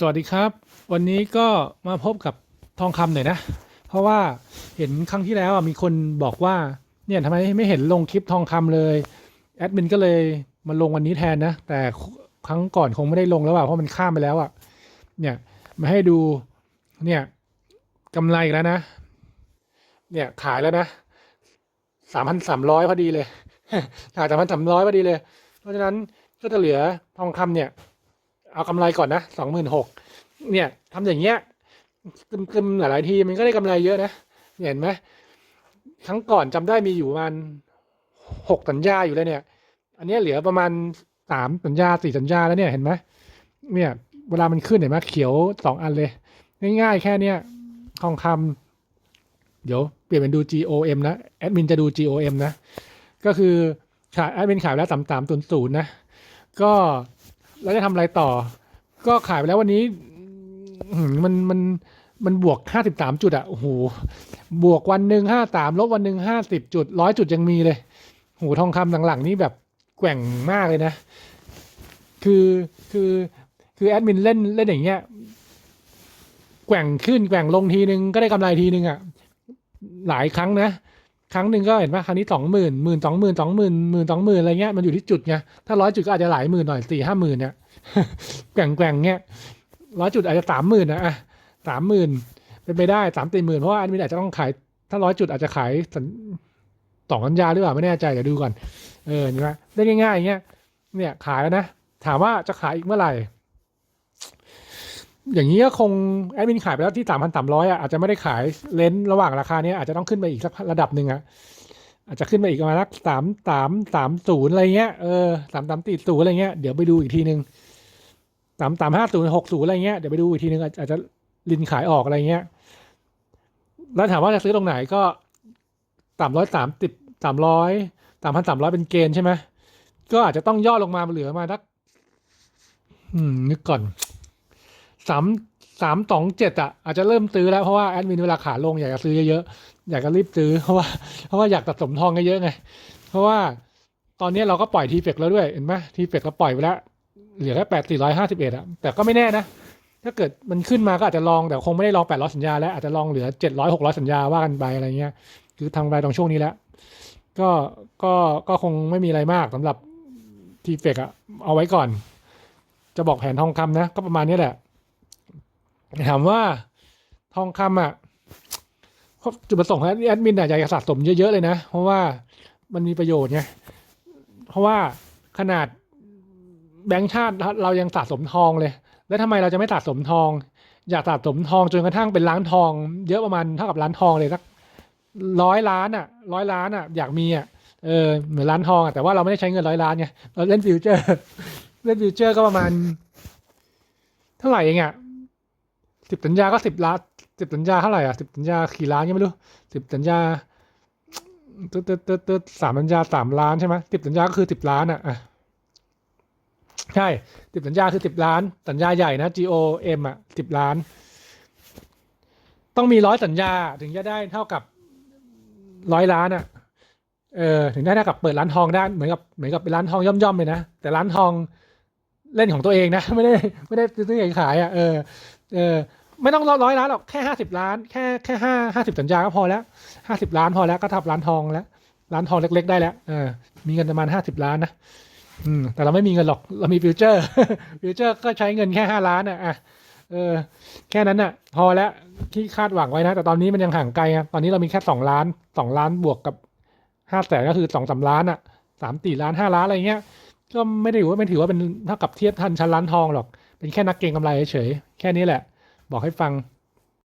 สวัสดีครับ วันนี้ก็มาพบกับทองคำหน่อยนะ เพราะว่าเห็นครั้งที่แล้วมีคนบอกว่าเนี่ยทำไมไม่เห็นลงคลิปทองคำเลย แอดมินก็เลยมาลงวันนี้แทนนะ แต่ครั้งก่อนคงไม่ได้ลงแล้วอะเพราะมันข้ามไปแล้วอะเนี่ยมาให้ดูเนี่ยกำไรแล้วนะ เนี่ยขายแล้วนะสามพันสามร้อยพอดีเลยขายสามพันสามร้อยพอดีเลย เพราะฉะนั้นก็จะเหลือทองคำเนี่ย เอากำไรก่อนนะสองหมื่นหกเนี่ยทำอย่างเงี้ยกึมๆหลายๆทีมันก็ได้กำไรเยอะนะเห็นไหมครั้งก่อนจำได้มีอยู่ประมาณหกสัญญาอยู่เลยเนี่ย อันเนี้ยเหลือประมาณสามสัญญาสี่สัญญาแล้วเนี่ยเห็นไหมเนี่ย เวลามันขึ้นเห็นไหมเขียวสองอันเลย ง่ายๆแค่เนี้ยทองคำเดี๋ยวเปลี่ยนเป็นดู GOM นะแอดมินจะดู GOM นะ ก็คือขายแอดมินขายแล้วสามสามศูนย์ศูนย์นะ ก็ แล้วจะทำอะไรต่อ ก็ขายไปแล้ววันนี้มันมันมันบวกห้าสิบสามจุดอะโอ้โหบวกวันหนึ่งห้าสามลบวันหนึ่งห้าสิบจุดร้อยจุดยังมีเลยโหทองคำหลังๆนี่แบบแกว่งมากเลยนะ คือคือคือแอดมินเล่นเล่นอย่างเงี้ยแกว่งขึ้นแกว่งลงทีนึงก็ได้กำไรทีนึงอะหลายครั้งนะ ครั้งหนึ่งก็เห็นว่าครั้งนี้สองหมื่นหมื่นสองหมื่นสองหมื่นหมื่นสองหมื่นอะไรเงี้ยมันอยู่ที่จุดไงถ้าร้อยจุดก็อาจจะหลายหมื่นหน่อยสี่ห้าหมื่นเนี่ยแกว่งแกว่งเงี้ยร้อยจุดอาจจะสามหมื่นนะอะสามหมื่นเป็นไปได้สามสี่หมื่นเพราะว่าอันนี้อาจจะต้องขาย ถ้าร้อยจุดอาจจะขายสัสองสัญญาหรือเปล่าไม่แน่ใจเดี๋ยวดูก่อนเออนี่ว่าได้ง่ายๆอย่างเงี้ยเนี่ยขายแล้วนะถามว่าจะขายอีกเมื่อไหร่ อย่างนี้ก็คงแอดมินขายไปแล้วที่สามพันสามร้อยอะอาจจะไม่ได้ขายเลนส์ระหว่างราคาเนี้ยอาจจะต้องขึ้นไปอีกสักระดับหนึ่งอะอาจจะขึ้นไปอีกประมาณสักสามสามสามศูนย์อะไรเงี้ยเออสามสามตีศูนย์อะไรเงี้ยเดี๋ยวไปดูอีกทีหนึ่งสามสามห้าศูนย์หกศูนย์อะไรเงี้ยเดี๋ยวไปดูอีกทีหนึ่งอาจจะลินขายออกอะไรเงี้ยแล้วถามว่าจะซื้อตรงไหนก็สามร้อยสามสิบสามร้อยสามพันสามร้อยเป็นเกณฑ์ใช่ไหมก็อาจจะต้องย่อลงมาเหลือมาสักอืมนึกก่อน สามสามสองเจ็ดอะอาจจะเริ่มซื้อแล้วเพราะว่าแอดมินเวลาขาลงอยากจะซื้อเยอะๆอยากจะรีบซื้อเพราะว่าเพราะว่าอยากสะสมทองเยอะๆไงเพราะว่าตอนนี้เราก็ปล่อยทีเฟกแล้วด้วยเห็นไหมทีเฟกเราปล่อยไปแล้วเหลือแค่แปดสี่ร้อยห้าสิบเอ็ดอะแต่ก็ไม่แน่นะ ถ้าเกิดมันขึ้นมาก็อาจจะลองแต่คงไม่ได้ลองแปดร้อยสัญญาแล้วอาจจะลองเหลือเจ็ดร้อยหกร้อยสัญญาว่ากันไปอะไรเงี้ย คือทำไปตรงช่วงนี้แล้วก็ก็ก็คงไม่มีอะไรมากสำหรับทีเฟกอะเอาไว้ก่อน จะบอกแผนทองคำนะ ก็ประมาณนี้แหละ ถามว่าทองคำอะจุดประสงค์ของแอดมินอยากจะสะสมเยอะ ๆ เลยนะ เพราะว่ามันมีประโยชน์ไงเพราะว่าขนาดแบงก์ชาติเรายังสะสมทองเลย แล้วทำไมเราจะไม่สะสมทอง อยากสะสมทองจนกระทั่งเป็นล้านทอง เยอะประมาณเท่ากับล้านทองเลยสักร้อยล้านอะร้อยล้านอะ อยากมีอะเออเหมือนล้านทองอะแต่ว่าเราไม่ได้ใช้เงินร้อยล้านไงเราเล่นฟิวเจอร์ เล่นฟิวเจอร์ก็ประมาณ เท่าไหร่เองอะ สิบสัญญาก็สิบล้านสิบสัญญาเท่าไหร่อะสิบสัญญากี่ล้านยังไม่รู้สิบสัญญาตึ๊ดตึ๊ดตึ๊ดตึ๊ดสามสัญญาสามล้านใช่ไหมสิบสัญญาก็คือสิบล้านอะอะใช่สิบสัญญาคือสิบล้าน สัญญาใหญ่นะ GOM อะสิบล้าน ต้องมีร้อยสัญญาถึงจะได้เท่ากับร้อยล้านอะเออถึงได้เท่ากับเปิดร้านทองได้เหมือนกับเหมือนกับเป็นร้านทองย่อมๆเลยนะแต่ร้านทอง เล่นของตัวเองนะ ไม่ได้ไม่ได้ซื้อขายอะเออเออไม่ต้องร้อยล้านหรอกแค่ห้าสิบล้าน แค่แค่ห้าห้าสิบสัญญาก็พอแล้วห้าสิบล้านพอแล้วก็ทับร้านทองแล้วร้านทองเล็ก ๆ ได้แล้วเออมีเงินประมาณห้าสิบล้านนะอืมแต่เราไม่มีเงินหรอกเรามีฟิวเจอร์ฟิวเจอร์ก็ใช้เงินแค่ห้าล้านอะอะเออแค่นั้นอะ พอแล้วที่คาดหวังไว้นะ แต่ตอนนี้มันยังห่างไกลอะตอนนี้เรามีแค่สองล้านสองล้านบวกกับห้าแสนก็คือสองสาล้านอะสามสี่ล้านห้าล้านอะไรเงี้ย ก็ไม่ได้ถือว่าไม่ถือว่าเป็นเท่ากับเทียบทันชั้นล้านทองหรอก เป็นแค่นักเก็งกำไรเฉยๆแค่นี้แหละ บอกให้ฟัง